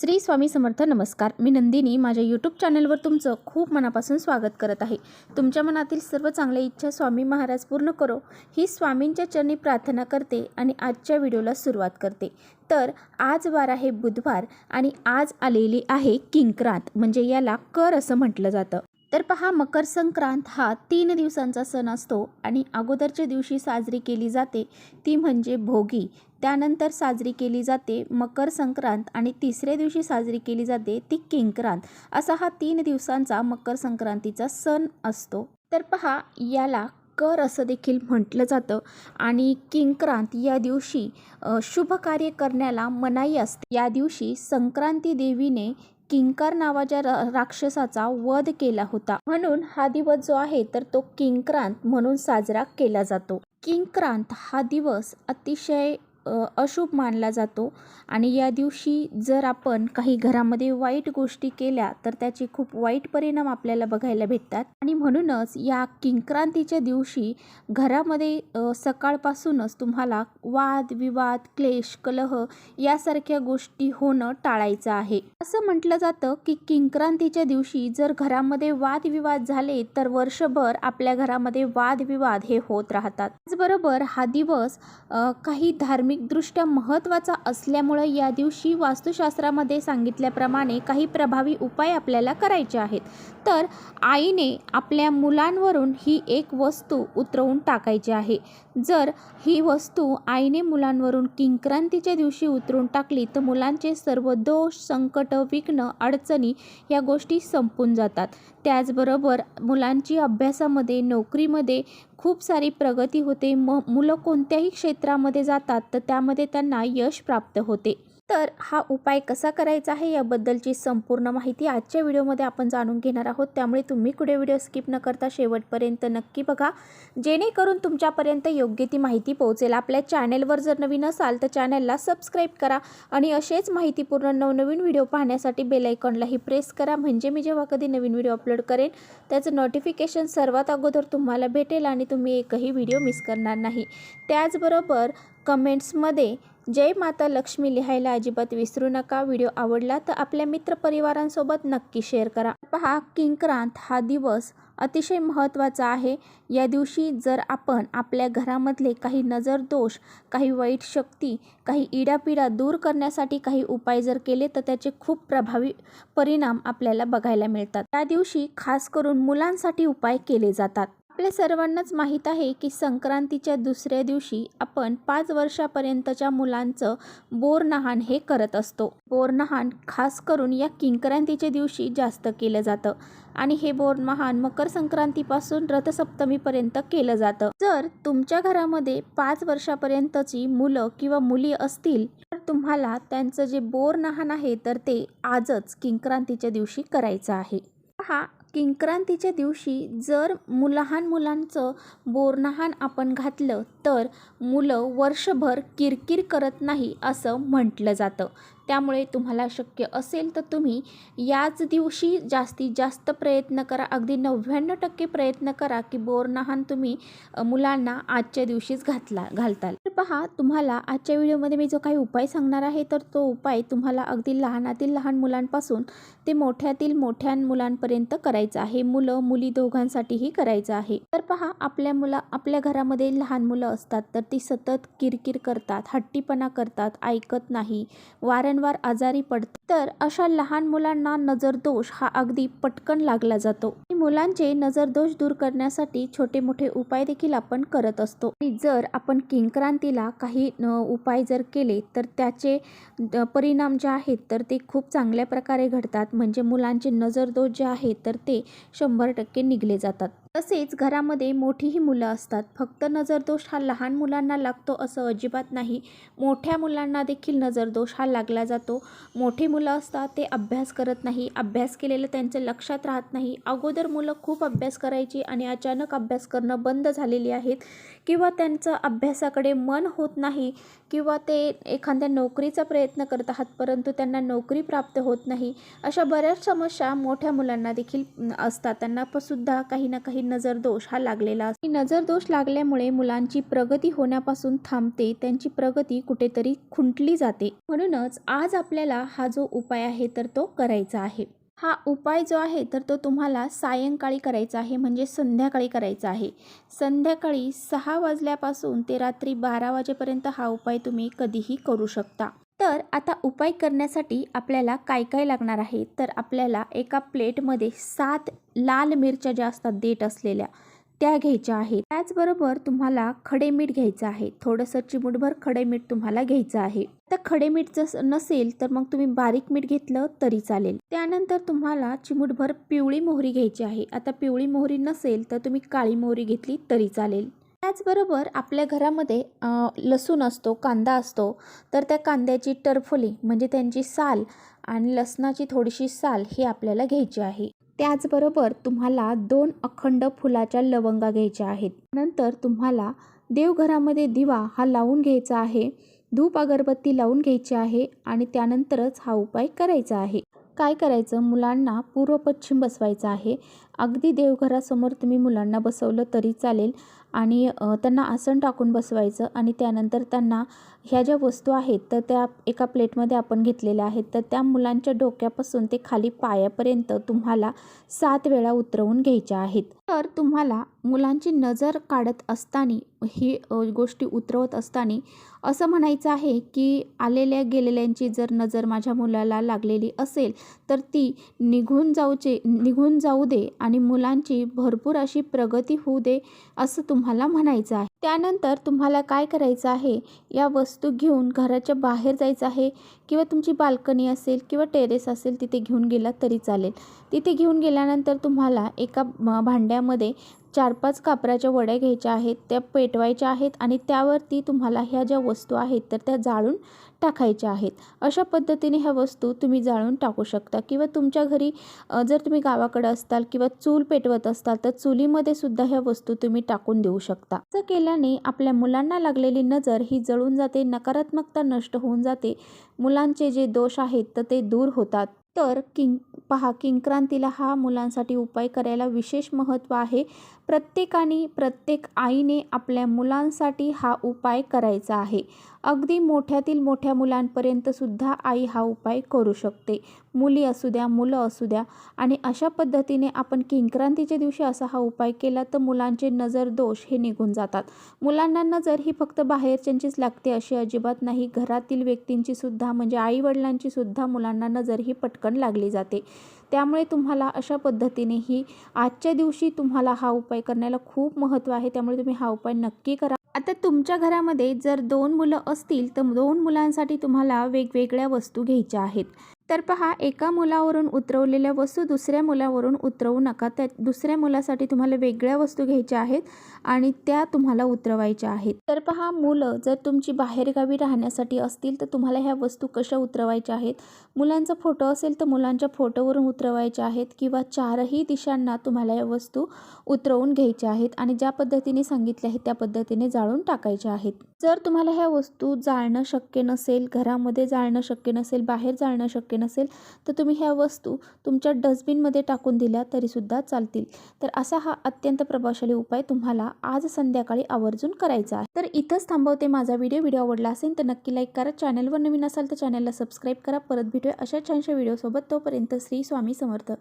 श्री स्वामी समर्थ नमस्कार. मी नंदिनी. माझ्या यूट्यूब चॅनलवर तुमचं खूप मनापासून स्वागत करत आहे. तुमच्या मनातील सर्व चांगल्या इच्छा स्वामी महाराज पूर्ण करो. ही स्वामींच्या चरणी प्रार्थना करते आणि आजच्या व्हिडिओला सुरुवात करते. तर आज वार आहे बुधवार आणि आज आलेली आहे किंक्रांत. म्हणजे याला कर असं म्हटलं जातं. तर पहा मकर संक्रांत हा तीन दिवसांचा सण असतो आणि अगोदरच्या दिवशी साजरी केली जाते. ती म्हणजे भोगी. त्यानंतर साजरी केली जाते मकर संक्रांत आणि तिसऱ्या दिवशी साजरी केली जाते ती किंक्रांत. असा हा तीन दिवसांचा मकर संक्रांतीचा सण असतो. तर पहा याला कर असं देखील म्हटलं जातं आणि किंक्रांत या दिवशी शुभ कार्य करण्याला मनाई असते. या दिवशी संक्रांती देवीने किंकर नावाच्या राक्षसाचा वध केला होता. म्हणून हा दिवस जो आहे तर तो किंक्रांत म्हणून साजरा केला जातो. किंक्रांत हा दिवस अतिशय अशुभ मानला जातो. आणि या दिवशी जर आपण काही घरामध्ये वाईट गोष्टी केल्या तर त्याचे खूप वाईट परिणाम आपल्याला बघायला भेटतात. आणि म्हणूनच या किंक्रांतीच्या दिवशी घरामध्ये सकाळपासूनच तुम्हाला वाद विवाद क्लेश कलह यासारख्या गोष्टी होणं टाळायचं आहे. असं म्हटलं जातं की किंक्रांतीच्या दिवशी जर घरामध्ये वादविवाद झाले तर वर्षभर आपल्या घरामध्ये वादविवाद हे होत राहतात. त्याचबरोबर हा दिवस काही धार्मिक धार्मिकदृष्ट्या महत्त्वाचा असल्यामुळं या दिवशी वास्तुशास्त्रामध्ये सांगितल्याप्रमाणे काही प्रभावी उपाय आपल्याला करायचे आहेत. तर आईने आपल्या मुलांवरून ही एक वस्तू उतरवून टाकायची आहे. जर ही वस्तू आईने मुलांवरून किंक्रांतीच्या दिवशी उतरून टाकली तर मुलांचे सर्व दोष संकट विघ्न अडचणी या गोष्टी संपून जातात. त्याचबरोबर मुलांची अभ्यासामध्ये नोकरीमध्ये खूप सारी प्रगती होते. म मुलं कोणत्याही क्षेत्रामध्ये जातात तर त्यामध्ये त्यांना यश प्राप्त होते. तर हा उपाय कसा करायचा आहे याबद्दलची संपूर्ण माहिती आजच्या व्हिडिओमध्ये आपण जाणून घेणार आहोत. त्यामुळे तुम्ही कुठे व्हिडिओ स्किप न करता शेवटपर्यंत नक्की बघा. जेणेकरून तुमच्यापर्यंत योग्य ती माहिती पोहोचेल. आपल्या चॅनेलवर जर नवीन असाल तर चॅनलला सबस्क्राईब करा आणि असेच माहितीपूर्ण नवनवीन व्हिडिओ पाहण्यासाठी बेलायकॉनलाही प्रेस करा. म्हणजे मी जेव्हा कधी नवीन व्हिडिओ अपलोड करेन त्याचं नोटिफिकेशन सर्वात अगोदर तुम्हाला भेटेल आणि तुम्ही एकही व्हिडिओ मिस करणार नाही. त्याचबरोबर कमेंट्समध्ये जय माता लक्ष्मी लिहायला अजिबात विसरू नका. व्हिडिओ आवडला तर आपल्या मित्रपरिवारांसोबत नक्की शेअर करा. पहा किंक्रांत हा दिवस अतिशय महत्त्वाचा आहे. या दिवशी जर आपण आपल्या घरामधले काही नजर दोष काही वाईट शक्ती काही इडापिडा दूर करण्यासाठी काही उपाय जर केले तर त्याचे खूप प्रभावी परिणाम आपल्याला बघायला मिळतात. त्या दिवशी खास करून मुलांसाठी उपाय केले जातात. आपल्या सर्वांनाच माहीत आहे की संक्रांतीच्या दुसऱ्या दिवशी आपण पाच वर्षापर्यंतच्या मुलांचं बोरनहाण हे करत असतो. बोरनहाण खास करून या किंक्रांतीच्या दिवशी जास्त केलं जातं आणि हे बोरनहाण मकर संक्रांतीपासून रथसप्तमीपर्यंत केलं जातं. जर तुमच्या घरामध्ये पाच वर्षापर्यंतची मुलं किंवा मुली असतील तर तुम्हाला त्यांचं जे बोरनहाण आहे तर ते आजच किंक्रांतीच्या दिवशी करायचं आहे. हा किंक्रांतीच्या दिवशी जर मु लहान मुलांचं बोरनहाण आपण घातलं तर मुलं वर्षभर किरकिर करत नाही असं म्हटलं जातं. त्यामुळे तुम्हाला शक्य असेल तर तुम्ही याच दिवशी जास्तीत जास्त प्रयत्न करा. अगदी नव्याण्णव टक्के प्रयत्न करा की बोरनहाण तुम्ही मुलांना आजच्या दिवशीच घातला घालताल. पहा तुम्हाला आजच्या व्हिडिओमध्ये मी जो काही उपाय सांगणार आहे तर तो उपाय तुम्हाला अगदी लहानातील लहान मुलांपासून ते मोठ्यातील मोठ्या मुलांपर्यंत करायचं आहे. मुलं मुली दोघांसाठीही करायचं आहे. तर पहा आपल्या मुला आपल्या घरामध्ये लहान मुलं असतात तर ती सतत किरकिर करतात हट्टीपणा करतात ऐकत नाही वारंवार आजारी पडतात. तर अशा लहान मुलांना नजरदोष हा अगदी पटकन लागला जातो. मुलांचे नजरदोष दूर करण्यासाठी छोटे मोठे उपाय देखील आपण करत असतो. जर आपण किंक्रांती किंक्रांतीला काही उपाय जर केले तर त्याचे परिणाम जे आहेत तर ते खूप चांगल्या प्रकारे घडतात. म्हणजे मुलांचे नजरदोष जे आहेत तर ते शंभर टक्के निघले जातात. तसेच घरामध्ये मोठीही मुलं असतात. फक्त नजरदोष हा लहान मुलांना लागतो असं अजिबात नाही. मोठ्या मुलांना देखील नजरदोष हा लागला जातो. मोठी मुलं असतात ते अभ्यास करत नाही. अभ्यास केलेलं त्यांच्या लक्षात राहत नाही. अगोदर मुलं खूप अभ्यास करायची आणि अचानक अभ्यास करणं बंद झालेली आहेत. किंवा त्यांचं अभ्यासाकडे मन होत नाही. किंवा ते एखाद्या नोकरीचा प्रयत्न करत आहात परंतु त्यांना नोकरी प्राप्त होत नाही. अशा बऱ्याच समस्या मोठ्या मुलांना देखील असतात. त्यांना सुद्धा काही ना काही नजर दोष हा लागलेला असतो. नजरदोष लागल्यामुळे मुलांची प्रगती होण्यापासून थांबते त्यांची प्रगती कुठेतरी खुंटली जाते. म्हणूनच आज आपल्याला हा जो उपाय आहे तर तो करायचा आहे. हा उपाय जो आहे तर तो तुम्हाला सायंकाळी करायचा आहे म्हणजे संध्याकाळी करायचा आहे. संध्याकाळी सहा वाजल्यापासून ते रात्री बारा वाजेपर्यंत हा उपाय तुम्ही कधीही करू शकता. तर आता उपाय करण्यासाठी आपल्याला काय काय लागणार आहे? तर आपल्याला एका प्लेटमध्ये सात लाल मिरच्या ज्या असतात देठ असलेल्या त्या घ्यायच्या आहेत. त्याचबरोबर तुम्हाला खडे मीठ घ्यायचं आहे. थोडंसं चिमूटभर खडे मीठ तुम्हाला घ्यायचं आहे. आता खडे मीठ जर नसेल तर मग तुम्ही बारीक मीठ घेतलं तरी चालेल. त्यानंतर तुम्हाला चिमूटभर पिवळी मोहरी घ्यायची आहे. आता पिवळी मोहरी नसेल तर तुम्ही काळी मोहरी घेतली तरी चालेल. त्याचबरोबर आपल्या घरामध्ये लसूण असतो कांदा असतो तर त्या कांद्याची टरफोली म्हणजे त्यांची साल आणि लसणाची थोडीशी साल ही आपल्याला घ्यायची आहे. त्याचबरोबर तुम्हाला दोन अखंड फुलाच्या लवंगा घ्यायच्या आहेत. नंतर तुम्हाला देवघरामध्ये दिवा हा लावून घ्यायचा आहे धूप अगरबत्ती लावून घ्यायची आहे आणि त्यानंतरच हा उपाय करायचा आहे. काय करायचं? मुलांना पूर्व पश्चिम बसवायचं आहे. अगदी देवघरासमोर तुम्ही मुलांना बसवलं तरी चालेल. आणि त्यांना आसन टाकून बसवायचं आणि त्यानंतर त्यांना ह्या ज्या वस्तू आहेत तर त्या एका प्लेटमध्ये आपण घेतलेल्या आहेत तर त्या मुलांच्या डोक्यापासून ते खाली पायापर्यंत तुम्हाला सात वेळा उतरवून घ्यायच्या आहेत. तर तुम्हाला मुलांची नजर काढत असताना ही गोष्टी उतरवत असताना असं म्हणायचं आहे की आलेल्या गेलेल्यांची जर नजर माझ्या मुलाला लागलेली असेल तर ती निघून जाऊचे निघून जाऊ दे आणि मुलांची भरपूर अशी प्रगती होऊ दे असं तुम्हाला म्हणायचं आहे. त्यानंतर तुम्हाला काय करायचं आहे? या वस्तू घेऊन घराच्या बाहेर जायचं आहे किंवा तुमची बाल्कनी असेल किंवा टेरेस असेल तिथे घेऊन गेला तरी चालेल. तिथे घेऊन गेल्यानंतर तुम्हाला एका भांड्यामध्ये चार पाच कापराच्या वड्या घ्यायच्या आहेत त्या पेटवायच्या आहेत आणि त्यावरती तुम्हाला ह्या ज्या वस्तू आहेत तर त्या जाळून टाकायच्या आहेत. अशा पद्धतीने ह्या वस्तू तुम्ही जाळून टाकू शकता किंवा तुमच्या घरी जर तुम्ही गावाकडे असताल किंवा चूल पेटवत असताल तर चुलीमध्ये सुद्धा ह्या वस्तू तुम्ही टाकून देऊ शकता. असं केल्याने आपल्या मुलांना लागलेली नजर ही जळून जाते नकारात्मकता नष्ट होऊन जाते. मुलांचे जे दोष आहेत तर ते दूर होतात. तर किंग पहा किंक्रांतीला हा मुलांसाठी उपाय करायला विशेष महत्त्व आहे. प्रत्येकाने प्रत्येक आईने आपल्या मुलांसाठी हा उपाय करायचा आहे. अगदी मोठ्यातील मोठ्या मुलांपर्यंत सुद्धा आई हा उपाय करू शकते. मुली असू द्या मुलं असू द्या. आणि अशा पद्धतीने आपण किंक्रांतीच्या दिवशी असा हा उपाय केला तर मुलांचे नजर दोष हे निघून जातात. मुलांना नजर ही फक्त बाहेरच्यांचीच लागते अशी अजिबात नाही. घरातील व्यक्तींची सुद्धा म्हणजे आई वडिलांची सुद्धा मुलांना नजर ही पटकन लागली जाते. त्यामुळे तुम्हाला अशा पद्धतीने ही आजच्या दिवशी तुम्हाला हा उपाय करण्याला खूप महत्त्व आहे. त्यामुळे तुम्ही हा उपाय नक्की करा. आता तुमच्या घरामध्ये जर दोन मुलं असतील तर दोन मुलांसाठी तुम्हाला वेगवेगळ्या वस्तू घ्यायच्या आहेत. तर पहा एका मुलावरून उतरवलेल्या वस्तू दुसऱ्या मुलावरून उतरवू नका. त्या दुसऱ्या मुलासाठी तुम्हाला वेगळ्या वस्तू घ्यायच्या आहेत आणि त्या तुम्हाला उतरवायच्या आहेत. तर पहा मुलं जर तुमची बाहेरगावी राहण्यासाठी असतील तर तुम्हाला ह्या वस्तू कशा उतरवायच्या आहेत? मुलांचा फोटो असेल तर मुलांच्या फोटोवरून उतरवायच्या आहेत किंवा चारही दिशांना तुम्हाला या वस्तू उतरवून घ्यायच्या आहेत आणि ज्या पद्धतीने सांगितल्या आहेत त्या पद्धतीने जाळून टाकायच्या आहेत. जर तुम्हाला ह्या वस्तू जाळणं शक्य नसेल घरामध्ये जाळणं शक्य नसेल बाहेर जाळणं शक्य नसेल तर तुम्ही ह्या वस्तू तुमच्या डस्टबिनमध्ये टाकून दिल्या तरीसुद्धा चालतील. तर असा हा अत्यंत प्रभावशाली उपाय तुम्हाला आज संध्याकाळी आवर्जून करायचा आहे. तर इथंच थांबवते माझा व्हिडिओ. व्हिडिओ आवडला असेल तर नक्की लाईक करा. चॅनलवर नवीन असाल तर चॅनलला सबस्क्राईब करा. परत भेटूया अशा छानशा व्हिडिओसोबत. तोपर्यंत श्री स्वामी समर्थ.